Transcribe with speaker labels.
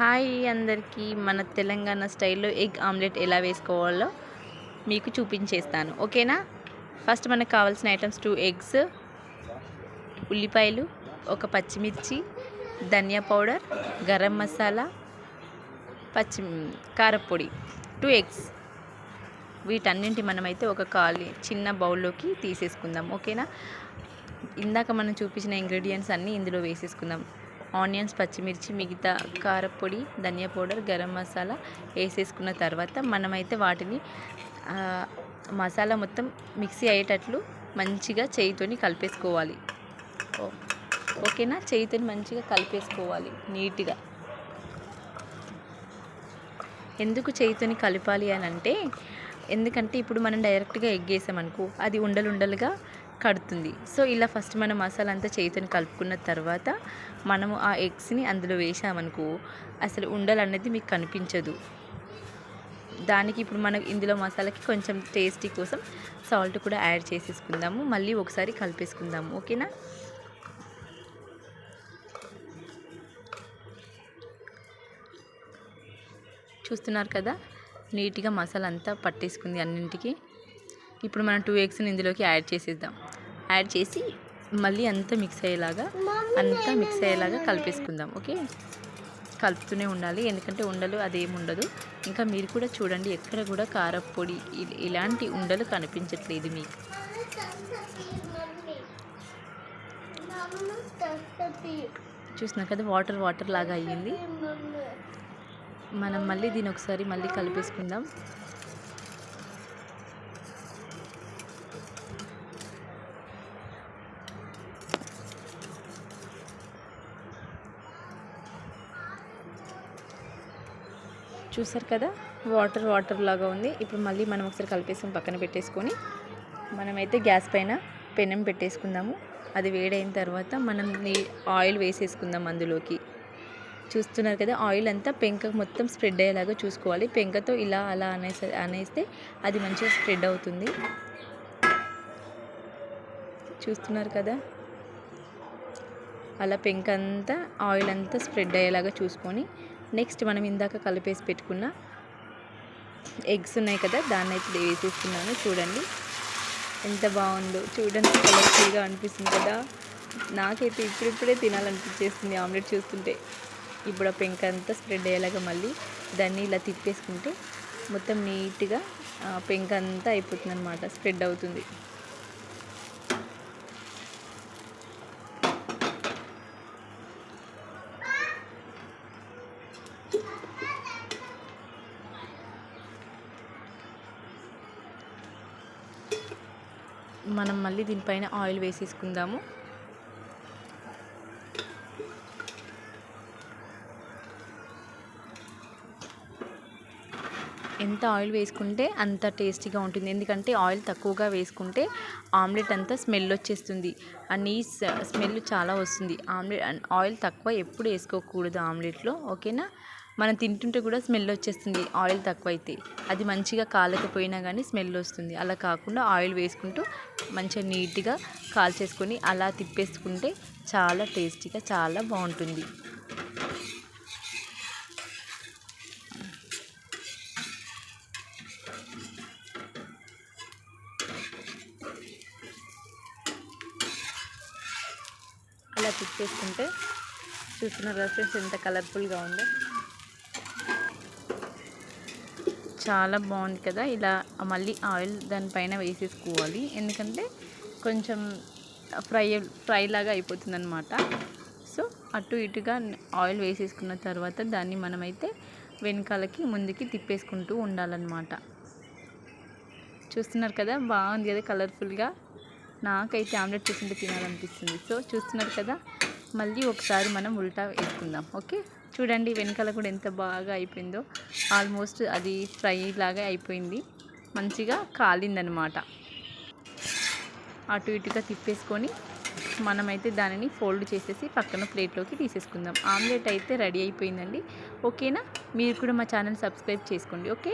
Speaker 1: Hi అందరికీ. మన తెలంగాణ స్టైల్లో ఎగ్ ఆమ్లెట్ ఎలా వేసుకోవాలో మీకు చూపించేస్తాను. ఓకేనా? ఫస్ట్ మనకు కావాల్సిన ఐటమ్స్ టూ ఎగ్స్ ఉల్లిపాయలు ఒక పచ్చిమిర్చి ధనియా పౌడర్ గరం మసాలా పచ్చి కారపొడి టూ ఎగ్స్. వీటన్నింటి మనమైతే ఒక ఖాళీ చిన్న బౌల్లోకి తీసేసుకుందాం. ఓకేనా? ఇందాక మనం చూపించిన ఇంగ్రీడియంట్స్ అన్నీ ఇందులో వేసేసుకుందాం. ఆనియన్స్ పచ్చిమిర్చి మిగతా కారపొడి ధనియా పౌడర్ గరం మసాలా వేసేసుకున్న తర్వాత మనమైతే వాటిని మసాలా మొత్తం మిక్సీ అయ్యేటట్లు మంచిగా చేయితోని కలిపేసుకోవాలి. ఓ- ఓకేనా? చేయితోని మంచిగా కలిపేసుకోవాలి నీట్గా. ఎందుకు చేయితోని కలపాలి అని అంటే ఎందుకంటే ఇప్పుడు మనం డైరెక్ట్గా ఎగ్ వేసామనుకో అది ఉండలు ఉండలుగా కడుతుంది. సో ఇలా ఫస్ట్ మనం మసాలా అంతా చేతిని కలుపుకున్న తర్వాత మనము ఆ ఎగ్స్ని అందులో వేసామనుకో అసలు ఉండలు అనేది మీకు కనిపించదు. దానికి ఇప్పుడు మనం ఇందులో మసాలాకి కొంచెం టేస్టీ కోసం సాల్ట్ కూడా యాడ్ చేసేసుకుందాము. మళ్ళీ ఒకసారి కలిపేసుకుందాము. ఓకేనా? చూస్తున్నారు కదా? నీట్గా మసాలా అంతా పట్టేసుకుంది అన్నింటికి. ఇప్పుడు మనం టూ ఎగ్స్ని ఇందులోకి యాడ్ చేసేద్దాం. యాడ్ చేసి మళ్ళీ అంతా మిక్స్ అయ్యేలాగా అంతా మిక్స్ అయ్యేలాగా కలిపేసుకుందాం ఓకే? కలుపుతూనే ఉండాలి ఎందుకంటే ఉండలు అదేం ఉండదు. ఇంకా మీరు కూడా చూడండి ఎక్కడ కూడా కారపొడి ఇలాంటి ఉండలు కనిపించట్లేదు మీకు. చూస్తున్నారు కదా వాటర్ వాటర్ లాగా అయ్యింది. మనం మళ్ళీ దీని ఒకసారి మళ్ళీ కలిపేసుకుందాం. చూసారు కదా? వాటర్ వాటర్ లాగా ఉంది. ఇప్పుడు మళ్ళీ మనం ఒకసారి కలిపేసాం పక్కన పెట్టేసుకొని మనమైతే గ్యాస్ పైన పెనం పెట్టేసుకుందాము. అది వేడైన తర్వాత మనం ఆయిల్ వేసేసుకుందాం అందులోకి. చూస్తున్నారు కదా ఆయిల్ అంతా పెంక మొత్తం స్ప్రెడ్ అయ్యేలాగా చూసుకోవాలి. పెంకతో ఇలా అలా అనేసే అనేస్తే అది మంచిగా స్ప్రెడ్ అవుతుంది. చూస్తున్నారు కదా? అలా పెంక అంతా ఆయిల్ అంతా స్ప్రెడ్ అయ్యేలాగా చూసుకొని నెక్స్ట్ మనం ఇందాక కలిపేసి పెట్టుకున్న ఎగ్స్ ఉన్నాయి కదా దాన్ని అయితే వేసేస్తున్నాను. చూడండి ఎంత బాగుందో. చూడండి కలర్ఫుల్గా అనిపిస్తుంది కదా. నాకైతే ఇప్పుడిప్పుడే తినాలనిపించేస్తుంది ఆమ్లెట్ చూస్తుంటే. ఇప్పుడు ఆ పెంక అంతా స్ప్రెడ్ అయ్యేలాగా మళ్ళీ దాన్ని ఇలా తిప్పేసుకుంటే మొత్తం నీట్గా పెంక అంతా అయిపోతుంది అనమాట స్ప్రెడ్ అవుతుంది. మనం మళ్ళీ దీనిపైన ఆయిల్ వేసేసుకుందాము. ఎంత ఆయిల్ వేసుకుంటే అంత టేస్టీగా ఉంటుంది. ఎందుకంటే ఆయిల్ తక్కువగా వేసుకుంటే ఆమ్లెట్ అంతా స్మెల్ వచ్చేస్తుంది. ఆ నీస్ స్మెల్ చాలా వస్తుంది. ఆమ్లెట్ ఆయిల్ తక్కువ ఎప్పుడు వేసుకోకూడదు ఆమ్లెట్లో. ఓకేనా? మనం తింటుంటే కూడా స్మెల్ వచ్చేస్తుంది ఆయిల్ తక్కువైతే. అది మంచిగా కాలకపోయినా కానీ స్మెల్ వస్తుంది. అలా కాకుండా ఆయిల్ వేసుకుంటూ మంచిగా నీట్గా కాల్చేసుకొని అలా తిప్పేసుకుంటే చాలా టేస్టీగా చాలా బాగుంటుంది. అలా తిప్పేసుకుంటే చూస్తున్నారు కదా ఫ్రెండ్స్ ఎంత కలర్ఫుల్గా ఉందో. చాలా బాగుంది కదా. ఇలా మళ్ళీ ఆయిల్ దానిపైన వేసేసుకోవాలి. ఎందుకంటే కొంచెం ఫ్రై ఫ్రై లాగా అయిపోతుంది అనమాట సో అటు ఇటుగా ఆయిల్ వేసేసుకున్న తర్వాత దాన్ని మనమైతే వెనకాలకి ముందుకి తిప్పేసుకుంటూ ఉండాలన్నమాట. చూస్తున్నారు కదా? బాగుంది కదా కలర్ఫుల్గా. నాకైతే ఆమ్లెట్ చూస్తుంటే తినాలనిపిస్తుంది. సో చూస్తున్నారు కదా? మళ్ళీ ఒకసారి మనం ఉల్టా వేసుకుందాం. ఓకే? చూడండి వెనకాల కూడా ఎంత బాగా అయిపోయిందో. ఆల్మోస్ట్ అది ఫ్రై లాగా అయిపోయింది. మంచిగా కాలిందనమాట. అటు ఇటుగా తిప్పేసుకొని మనమైతే దానిని ఫోల్డ్ చేసేసి పక్కన ప్లేట్లోకి తీసేసుకుందాం. ఆమ్లెట్ అయితే రెడీ అయిపోయిందండి. ఓకేనా? మీరు కూడా మా ఛానల్ సబ్స్క్రైబ్ చేసుకోండి. ఓకే?